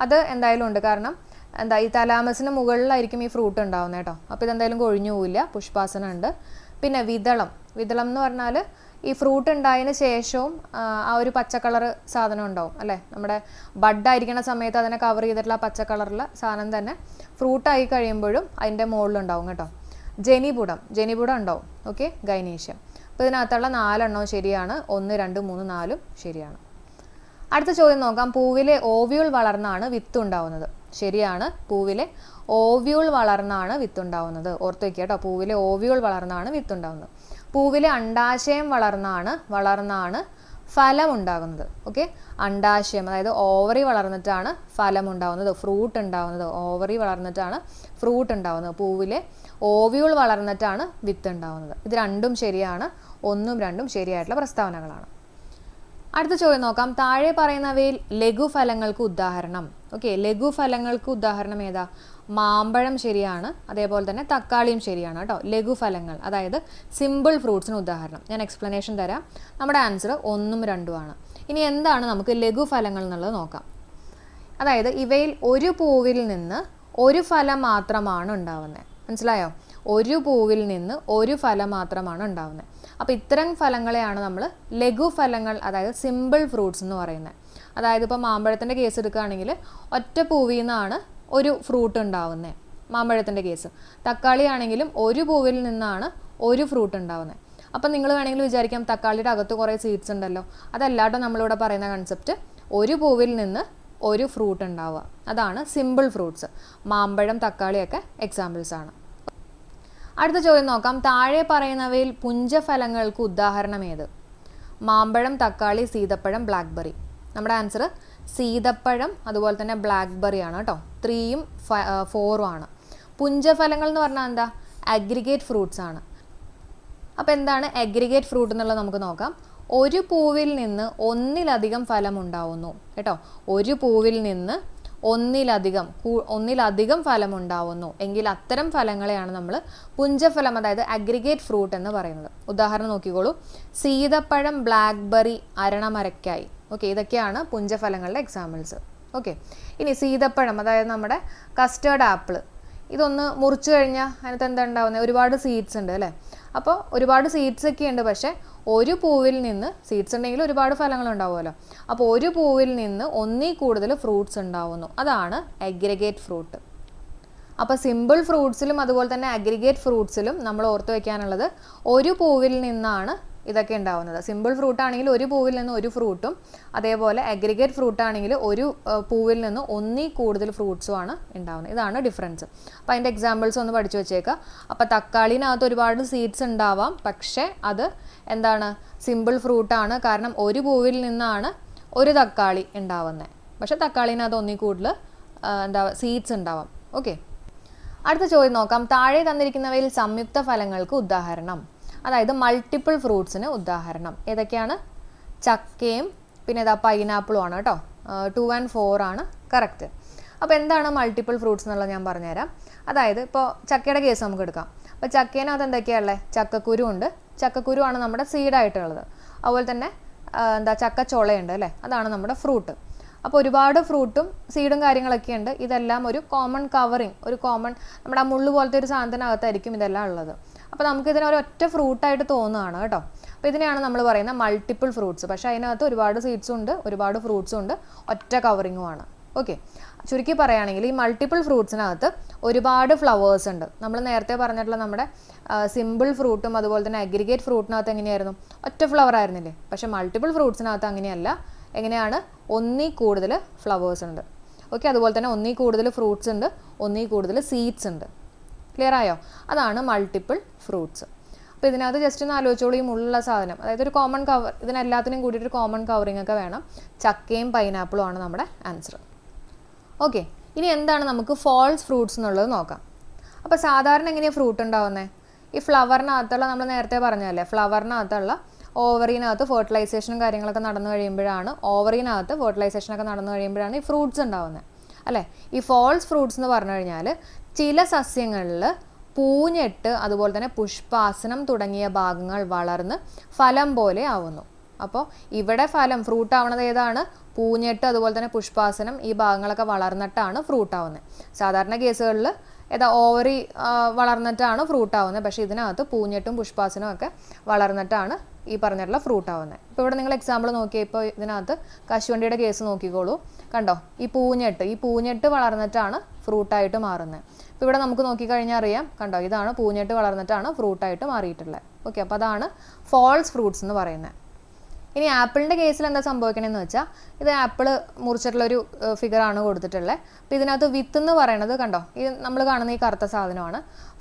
അത് എന്തായാലും ഉണ്ട്. കാരണം എന്താ ഈ തലാമസിന് മുകളിലായിരിക്കും ഈ ഫ്രൂട്ട് ഉണ്ടാവുന്നത് കേട്ടോ. അപ്പോൾ ഇതെന്തായാലും കൊഴിഞ്ഞു പോവില്ല. പുഷ്പാസനം ഉണ്ട്. പിന്നെ വിതളം. വിതളം എന്ന് പറഞ്ഞാൽ ഈ ഫ്രൂട്ട് ഉണ്ടായതിന് ശേഷവും ആ, ഒരു പച്ച കളർ സാധനം ഉണ്ടാവും അല്ലേ? നമ്മുടെ ബഡായിരിക്കുന്ന സമയത്ത് അതിനെ കവർ ചെയ്തിട്ടുള്ള പച്ച കളറുള്ള സാധനം തന്നെ ഫ്രൂട്ടായി കഴിയുമ്പോഴും അതിന്റെ മുകളിലുണ്ടാവും കേട്ടോ. ജനിപുടം ജനിപുടം ഉണ്ടാവും. Okay gynoecium. അപ്പോൾ ഇതിനകത്തുള്ള നാലെണ്ണവും ശരിയാണ്. ഒന്ന് രണ്ട് മൂന്ന് നാലും ശരിയാണ്. അടുത്ത ചോദ്യം നോക്കാം. പൂവിലെ ഓവ്യൂൾ വളർന്നാണ് വിത്ത് ഉണ്ടാവുന്നത്. ശരിയാണ്. പൂവിലെ ഓവ്യൂൾ വളർന്നാണ് വിത്ത് ഉണ്ടാവുന്നത്. ഓർത്ത് വയ്ക്കുക കേട്ടോ. പൂവിലെ ഓവ്യൂൾ വളർന്നാണ് വിത്തുണ്ടാവുന്നത് പൂവിലെ അണ്ടാശയം വളർന്നാണ് വളർന്നാണ് ഫലം ഉണ്ടാകുന്നത് ഓക്കെ അണ്ടാശയം അതായത് ഓവറി വളർന്നിട്ടാണ് ഫലം ഉണ്ടാകുന്നത് ഫ്രൂട്ട് ഉണ്ടാകുന്നത് ഓവറി വളർന്നിട്ടാണ് ഫ്രൂട്ട് ഉണ്ടാകുന്നത്. പൂവിലെ ഓവ്യൂൾ വളർന്നിട്ടാണ് വിത്ത് ഉണ്ടാകുന്നത്. ഇത് രണ്ടും ശരിയാണ് ഒന്നും രണ്ടും ശരിയായിട്ടുള്ള പ്രസ്താവനകളാണ്. അടുത്ത ചോദ്യം നോക്കാം. താഴെ പറയുന്നവയിൽ ലഘുഫലങ്ങൾക്ക് ഉദാഹരണം. ഓക്കെ ലഘു ഫലങ്ങൾക്ക് ഉദാഹരണം ഏതാ? മാമ്പഴം ശരിയാണ് അതേപോലെ തന്നെ തക്കാളിയും ശരിയാണ് കേട്ടോ. ലഘു ഫലങ്ങൾ അതായത് സിമ്പിൾ ഫ്രൂട്ട്സിന് ഉദാഹരണം. ഞാൻ എക്സ്പ്ലനേഷൻ തരാം. നമ്മുടെ ആൻസർ ഒന്നും രണ്ടും ആണ്. ഇനി എന്താണ് നമുക്ക് ലഘു ഫലങ്ങൾ എന്നുള്ളത് നോക്കാം. അതായത് ഇവയിൽ ഒരു പൂവിൽ നിന്ന് ഒരു ഫലം മാത്രമാണ് ഉണ്ടാവുന്നത്. മനസ്സിലായോ? ഒരു പൂവിൽ നിന്ന് ഒരു ഫലം മാത്രമാണ് ഉണ്ടാവുന്നത്. അപ്പോൾ ഇത്തരം ഫലങ്ങളെയാണ് നമ്മൾ ലഘു ഫലങ്ങൾ അതായത് സിമ്പിൾ ഫ്രൂട്ട്സ് എന്ന് പറയുന്നത്. അതായത് ഇപ്പോൾ മാമ്പഴത്തിന്റെ കേസ് എടുക്കുകയാണെങ്കിൽ ഒറ്റ പൂവിൽ നിന്നാണ് ഒരു ഫ്രൂട്ട് ഉണ്ടാവുന്നത് മാമ്പഴത്തിന്റെ കേസ്. തക്കാളി ആണെങ്കിലും ഒരു പൂവിൽ നിന്നാണ് ഒരു ഫ്രൂട്ട് ഉണ്ടാവുന്നത് അപ്പം നിങ്ങൾ വേണമെങ്കിൽ വിചാരിക്കാം തക്കാളിയുടെ അകത്ത് കുറേ സീഡ്സ് ഉണ്ടല്ലോ. അതല്ലാട്ടോ നമ്മളിവിടെ പറയുന്ന കൺസെപ്റ്റ് ഒരു പൂവിൽ നിന്ന് ഒരു ഫ്രൂട്ട് ഉണ്ടാവുക. അതാണ് സിമ്പിൾ ഫ്രൂട്ട്സ് മാമ്പഴം തക്കാളിയൊക്കെ എക്സാമ്പിൾസ് ആണ്. അടുത്ത ചോദ്യം നോക്കാം. താഴെ പറയുന്നവയിൽ പുഞ്ചഫലങ്ങൾക്ക് ഉദാഹരണം ഏത്? മാമ്പഴം തക്കാളി സീതപ്പഴം ബ്ലാക്ക്ബെറി നമ്മുടെ ആൻസർ സീതപ്പഴം അതുപോലെ തന്നെ ബ്ലാക്ക്ബെറി ആണ് കേട്ടോ. ത്രീയും ഫോറും ആണ്. പുഞ്ചഫലങ്ങൾ എന്ന് പറഞ്ഞാൽ എന്താ? അഗ്രിഗേറ്റ് ഫ്രൂട്ട്സ് ആണ്. അപ്പോൾ എന്താണ് അഗ്രിഗേറ്റ് ഫ്രൂട്ട് എന്നുള്ളത് നമുക്ക് നോക്കാം. ഒരു പൂവിൽ നിന്ന് ഒന്നിലധികം ഫലം ഉണ്ടാവുന്നു കേട്ടോ. ഒരു പൂവിൽ നിന്ന് ഒന്നിലധികം ഒന്നിലധികം ഫലം ഉണ്ടാവുന്നു. എങ്കിൽ അത്തരം ഫലങ്ങളെയാണ് നമ്മൾ പുഞ്ചഫലം അതായത് അഗ്രിഗേറ്റ് ഫ്രൂട്ട് എന്ന് പറയുന്നത്. ഉദാഹരണം നോക്കിക്കോളൂ. സീതപ്പഴം ബ്ലാക്ക്ബെറി അരണമരക്കായി. ഓക്കെ ഇതൊക്കെയാണ് പുഞ്ചഫലങ്ങളുടെ എക്സാമ്പിൾസ് ഓക്കെ ഇനി സീതപ്പഴം അതായത് നമ്മുടെ കസ്റ്റേർഡ് ആപ്പിൾ ഇതൊന്ന് മുറിച്ചു കഴിഞ്ഞാൽ അതിനകത്ത് എന്താ ഉണ്ടാവുന്നത് ഒരുപാട് സീഡ്സ് ഉണ്ട് അല്ലേ? അപ്പോൾ ഒരുപാട് സീഡ്സ് ഒക്കെ ഉണ്ട് പക്ഷേ ഒരു പൂവിൽ നിന്ന് സീഡ്സ് ഉണ്ടെങ്കിൽ ഒരുപാട് ഫലങ്ങൾ ഉണ്ടാവുമല്ലോ. അപ്പോൾ ഒരു പൂവിൽ നിന്ന് ഒന്നിൽ കൂടുതൽ ഫ്രൂട്ട്സ് ഉണ്ടാവുന്നു. അതാണ് അഗ്രിഗേറ്റ് ഫ്രൂട്ട് അപ്പോൾ സിമ്പിൾ ഫ്രൂട്ട്സിലും അതുപോലെ തന്നെ അഗ്രിഗേറ്റ് ഫ്രൂട്ട്സിലും നമ്മൾ ഓർത്ത് വയ്ക്കാനുള്ളത് ഒരു പൂവിൽ നിന്നാണ് ഇതൊക്കെ ഉണ്ടാവുന്നത്. സിമ്പിൾ ഫ്രൂട്ട് ആണെങ്കിൽ ഒരു പൂവിൽ നിന്ന് ഒരു ഫ്രൂട്ടും അതേപോലെ അഗ്രിഗേറ്റ് ഫ്രൂട്ട് ആണെങ്കിൽ ഒരു പൂവിൽ നിന്ന് ഒന്നി കൂടുതൽ ഫ്രൂട്ട്സും ആണ് ഉണ്ടാവുന്നത്. ഇതാണ് ഡിഫറൻസ് അപ്പോൾ അതിന്റെ എക്സാമ്പിൾസ് ഒന്ന് പഠിച്ചു വെച്ചേക്കുക അപ്പോൾ തക്കാളിനകത്ത് ഒരുപാട് സീഡ്സ് ഉണ്ടാവാം. പക്ഷേ അത് എന്താണ്? സിമ്പിൾ ഫ്രൂട്ടാണ് കാരണം ഒരു പൂവിൽ നിന്നാണ് ഒരു തക്കാളി ഉണ്ടാവുന്നത് പക്ഷേ തക്കാളിനകത്ത് ഒന്നി കൂടുതൽ എന്താ സീഡ്സ് ഉണ്ടാവാം. ഓക്കെ അടുത്ത ചോദ്യം നോക്കാം. താഴെ തന്നിരിക്കുന്നവയിൽ സംയുക്ത ഫലങ്ങൾക്ക് ഉദാഹരണം. അതായത് മൾട്ടിപ്പിൾ ഫ്രൂട്ട്സിന് ഉദാഹരണം. ഏതൊക്കെയാണ്? ചക്കയും പിന്നെ ഇതാ പൈനാപ്പിളും ആണ് കേട്ടോ ടു ആൻഡ് ഫോർ ആണ്. കറക്റ്റ് അപ്പോൾ എന്താണ് മൾട്ടിപ്പിൾ ഫ്രൂട്ട്സ് എന്നുള്ളത് ഞാൻ പറഞ്ഞുതരാം. അതായത് ഇപ്പോൾ ചക്കയുടെ കേസ് നമുക്ക് എടുക്കാം. അപ്പോൾ ചക്കേനകത്ത് എന്തൊക്കെയാണല്ലേ ചക്കക്കുരു ഉണ്ട്. ചക്കക്കുരു ആണ് നമ്മുടെ സീഡായിട്ടുള്ളത് അതുപോലെ തന്നെ എന്താ ചക്കച്ചോളയുണ്ട് അല്ലേ? അതാണ് നമ്മുടെ ഫ്രൂട്ട് അപ്പോൾ ഒരുപാട് ഫ്രൂട്ടും സീഡും കാര്യങ്ങളൊക്കെ ഉണ്ട്. ഇതെല്ലാം ഒരു കോമൺ കവറിങ് ഒരു കോമൺ നമ്മുടെ ആ മുള്ളു പോലത്തെ ഒരു സാധനത്തിനകത്തായിരിക്കും ഇതെല്ലാം ഉള്ളത്. അപ്പോൾ നമുക്കിതിനെ ഒരു ഒറ്റ ഫ്രൂട്ടായിട്ട് തോന്നുകയാണ് കേട്ടോ. അപ്പോൾ ഇതിനെയാണ് നമ്മൾ പറയുന്നത് മൾട്ടിപ്പിൾ ഫ്രൂട്ട്സ് പക്ഷേ അതിനകത്ത് ഒരുപാട് സീഡ്സും ഉണ്ട് ഒരുപാട് ഫ്രൂട്ട്സും ഉണ്ട് ഒറ്റ കവറിങ്ങുമാണ് ഓക്കെ ചുരുക്കി പറയുകയാണെങ്കിൽ ഈ മൾട്ടിപ്പിൾ ഫ്രൂട്ട്സിനകത്ത് ഒരുപാട് ഫ്ലവേഴ്സ് ഉണ്ട്. നമ്മൾ നേരത്തെ പറഞ്ഞിട്ടുള്ള നമ്മുടെ സിമ്പിൾ ഫ്രൂട്ടും അതുപോലെ തന്നെ അഗ്രിഗേറ്റ് ഫ്രൂട്ടിനകത്ത് എങ്ങനെയായിരുന്നു? ഒറ്റ ഫ്ലവർ ആയിരുന്നില്ലേ? പക്ഷേ മൾട്ടിപ്പിൾ ഫ്രൂട്ട്സിനകത്ത് അങ്ങനെയല്ല. എങ്ങനെയാണ്? ഒന്നിൽ കൂടുതൽ ഫ്ലവേഴ്സ് ഉണ്ട്. ഓക്കെ അതുപോലെ തന്നെ ഒന്നിൽ കൂടുതൽ ഫ്രൂട്ട്സ് ഉണ്ട് ഒന്നിൽ കൂടുതൽ സീഡ്സ് ഉണ്ട്. ക്ലിയർ ആയോ അതാണ് മൾട്ടിപ്പിൾ ഫ്രൂട്ട്സ് അപ്പോൾ ഇതിനകത്ത് ജസ്റ്റ് ഒന്ന് ആലോചിച്ചോളൂ ഈ മുള്ളുള്ള സാധനം. അതായത് ഒരു കോമൺ കവർ ഇതിനെല്ലാത്തിനും കൂടിയിട്ട് ഒരു കോമൺ കവറിംഗ് ഒക്കെ വേണം. ചക്കയും പൈനാപ്പിളും ആണ് നമ്മുടെ ആൻസർ ഓക്കെ ഇനി എന്താണ് നമുക്ക് ഫോൾസ് ഫ്രൂട്ട്സ് എന്നുള്ളത് നോക്കാം. അപ്പോൾ സാധാരണ എങ്ങനെയാണ് ഫ്രൂട്ട് ഉണ്ടാവുന്നത് ഈ ഫ്ലവറിനകത്തുള്ള നമ്മൾ നേരത്തെ പറഞ്ഞതല്ലേ ഫ്ലവറിനകത്തുള്ള ഓവറിനകത്ത് ഫെർട്ടിലൈസേഷനും കാര്യങ്ങളൊക്കെ നടന്നു കഴിയുമ്പോഴാണ് ഓവറിനകത്ത് ഫെർട്ടിലൈസേഷനൊക്കെ നടന്നു കഴിയുമ്പോഴാണ് ഈ ഫ്രൂട്ട്സ് ഉണ്ടാവുന്നത് അല്ലേ? ഈ ഫോൾസ് ഫ്രൂട്ട്സ് എന്ന് പറഞ്ഞു കഴിഞ്ഞാൽ ചില സസ്യങ്ങളിൽ പൂഞ്ഞെട്ട് അതുപോലെ തന്നെ പുഷ്പാസനം തുടങ്ങിയ ഭാഗങ്ങൾ വളർന്ന് ഫലം പോലെ ആവുന്നു. അപ്പോൾ ഇവിടെ ഫലം ഫ്രൂട്ട് ആവണത് ഏതാണ്? പൂഞ്ഞെട്ട് അതുപോലെ തന്നെ പുഷ്പാസനം ഈ ഭാഗങ്ങളൊക്കെ വളർന്നിട്ടാണ് ഫ്രൂട്ട് ആവുന്നത്. സാധാരണ കേസുകളിൽ ഏതാ ഓവറി വളർന്നിട്ടാണ് ഫ്രൂട്ട് ആവുന്നത് പക്ഷേ ഇതിനകത്ത് പൂഞ്ഞെട്ടും പുഷ്പാസനും ഒക്കെ വളർന്നിട്ടാണ് ഈ പറഞ്ഞിട്ടുള്ള ഫ്രൂട്ട് ആവുന്നത് ഇപ്പോൾ ഇവിടെ നിങ്ങൾ എക്സാമ്പിൾ നോക്കിയാൽ ഇപ്പോൾ ഇതിനകത്ത് കശുവണ്ടിയുടെ കേസ് നോക്കിക്കോളൂ. കണ്ടോ? ഈ പൂഞ്ഞെട്ട് ഈ പൂഞ്ഞെട്ട് വളർന്നിട്ടാണ് ഫ്രൂട്ടായിട്ട് മാറുന്നത്. ഇപ്പോൾ ഇവിടെ നമുക്ക് നോക്കിക്കഴിഞ്ഞാൽ അറിയാം കണ്ടോ? ഇതാണ് പൂഞ്ഞെട്ട് വളർന്നിട്ടാണ് ഫ്രൂട്ടായിട്ട് മാറിയിട്ടുള്ളത്. ഓക്കെ അപ്പോൾ അതാണ് ഫോൾസ് ഫ്രൂട്ട്സ് എന്ന് പറയുന്നത്. ഇനി ആപ്പിളിന്റെ കേസിൽ എന്താ സംഭവിക്കണമെന്ന് വെച്ചാൽ ഇത് ആപ്പിൾ മുറിച്ചിട്ടുള്ളൊരു ഫിഗറാണ് കൊടുത്തിട്ടുള്ളത് അപ്പോൾ ഇതിനകത്ത് വിത്ത് എന്ന് പറയണത് കണ്ടോ? ഇത് നമ്മൾ കാണുന്ന ഈ കറുത്ത സാധനമാണ്.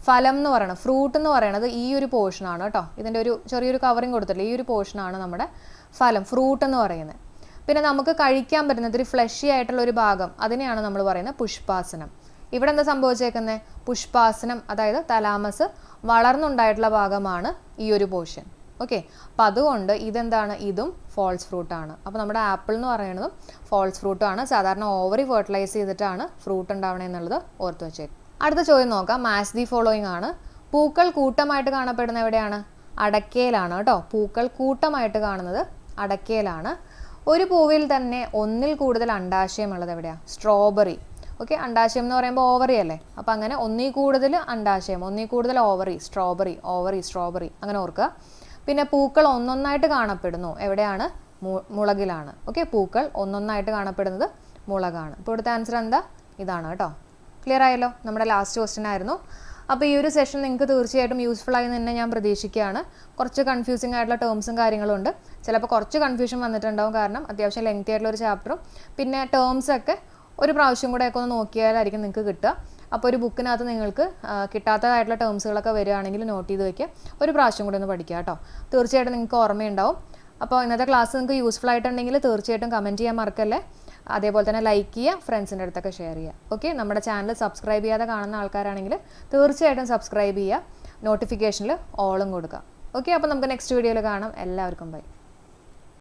ഫലം എന്ന് പറയുന്നത് ഫ്രൂട്ട് എന്ന് പറയുന്നത് ഈ ഒരു പോർഷനാണ് കേട്ടോ. ഇതിന്റെ ഒരു ചെറിയൊരു കവറിങ് കൊടുത്തിട്ടില്ല ഈ ഒരു പോർഷനാണ് നമ്മുടെ ഫലം ഫ്രൂട്ട് എന്ന് പറയുന്നത് പിന്നെ നമുക്ക് കഴിക്കാൻ പറ്റുന്നത് ഒരു ഫ്ലഷി ആയിട്ടുള്ള ഒരു ഭാഗം അതിനെയാണ് നമ്മൾ പറയുന്നത് പുഷ്പാസനം. ഇവിടെ എന്താ സംഭവിച്ചേക്കുന്നത് പുഷ്പാസനം അതായത് തലാമസ് വളർന്നുണ്ടായിട്ടുള്ള ഭാഗമാണ് ഈ ഒരു പോർഷൻ ഓക്കെ അപ്പം അതുകൊണ്ട് ഇതെന്താണ്? ഇതും ഫോൾസ് ഫ്രൂട്ടാണ് അപ്പോൾ നമ്മുടെ ആപ്പിൾ എന്ന് പറയുന്നതും ഫോൾസ് ഫ്രൂട്ടുമാണ് സാധാരണ ഓവറി ഫെർട്ടിലൈസ് ചെയ്തിട്ടാണ് ഫ്രൂട്ട് ഉണ്ടാവണേ എന്നുള്ളത് ഓർത്ത് വെച്ചേക്കും. അടുത്ത ചോദ്യം നോക്കാം. മാച്ച് ദി ഫോളോയിങ് ആണ്. പൂക്കൾ കൂട്ടമായിട്ട് കാണപ്പെടുന്ന എവിടെയാണ്? അടക്കയിലാണ് കേട്ടോ. പൂക്കൾ കൂട്ടമായിട്ട് കാണുന്നത് അടക്കയിലാണ് ഒരു പൂവിൽ തന്നെ ഒന്നിൽ കൂടുതൽ അണ്ടാശയം ഉള്ളത് എവിടെയാണ് സ്ട്രോബെറി ഓക്കെ അണ്ടാശയം എന്ന് പറയുമ്പോൾ ഓവറി അല്ലേ? അപ്പോൾ അങ്ങനെ ഒന്നിൽ കൂടുതൽ അണ്ടാശയം ഒന്നിൽ കൂടുതൽ ഓവറി സ്ട്രോബെറി ഓവറി സ്ട്രോബെറി അങ്ങനെ ഓർക്കുക. പിന്നെ പൂക്കൾ ഒന്നൊന്നായിട്ട് കാണപ്പെടുന്നു. എവിടെയാണ്? മുളകിലാണ്. ഓക്കെ പൂക്കൾ ഒന്നൊന്നായിട്ട് കാണപ്പെടുന്നത് മുളകാണ്. ഇപ്പോൾ ഇവിടുത്തെ ആൻസർ എന്താ? ഇതാണ് കേട്ടോ. ക്ലിയർ ആയല്ലോ? നമ്മുടെ ലാസ്റ്റ് ക്വസ്റ്റ്യൻ ആയിരുന്നു. അപ്പോൾ ഈ ഒരു സെഷൻ നിങ്ങൾക്ക് തീർച്ചയായിട്ടും യൂസ്ഫുൾ ആയി തന്നെ ഞാൻ പ്രതീക്ഷിക്കുകയാണ്. കുറച്ച് കൺഫ്യൂസിംഗ് ആയിട്ടുള്ള ടേംസും കാര്യങ്ങളും ഉണ്ട്. ചിലപ്പോൾ കുറച്ച് കൺഫ്യൂഷൻ വന്നിട്ടുണ്ടാവും. കാരണം അത്യാവശ്യം ലെങ്തി ആയിട്ടുള്ള ഒരു ചാപ്റ്ററും പിന്നെ ടേംസ് ഒക്കെ ഒരു പ്രാവശ്യം കൂടെ ഒക്കെ ഒന്ന് നോക്കിയാലായിരിക്കും നിങ്ങൾക്ക് കിട്ടുക. അപ്പോൾ ഒരു ബുക്കിനകത്ത് നിങ്ങൾക്ക് കിട്ടാത്തതായിട്ടുള്ള ടേംസുകളൊക്കെ വരികയാണെങ്കിൽ നോട്ട് ചെയ്ത് വെക്കുക. ഒരു പ്രാവശ്യം കൂടി ഒന്ന് പഠിക്കുക കേട്ടോ. തീർച്ചയായിട്ടും നിങ്ങൾക്ക് ഓർമ്മയുണ്ടാവും. അപ്പോൾ ഇന്നത്തെ ക്ലാസ് നിങ്ങൾക്ക് യൂസ്ഫുൾ ആയിട്ടുണ്ടെങ്കിൽ തീർച്ചയായിട്ടും കമന്റ് ചെയ്യാൻ മറക്കല്ലേ? അതേപോലെ തന്നെ ലൈക്ക് ചെയ്യുക ഫ്രണ്ട്സിന്റെ അടുത്തൊക്കെ ഷെയർ ചെയ്യുക. ഓക്കെ നമ്മുടെ ചാനൽ സബ്സ്ക്രൈബ് ചെയ്യാതെ കാണുന്ന ആൾക്കാരാണെങ്കിൽ തീർച്ചയായിട്ടും സബ്സ്ക്രൈബ് ചെയ്യുക. നോട്ടിഫിക്കേഷനിൽ ഓളും കൊടുക്കുക. ഓക്കെ അപ്പോൾ നമുക്ക് നെക്സ്റ്റ് വീഡിയോയിൽ കാണാം. എല്ലാവർക്കും ബൈ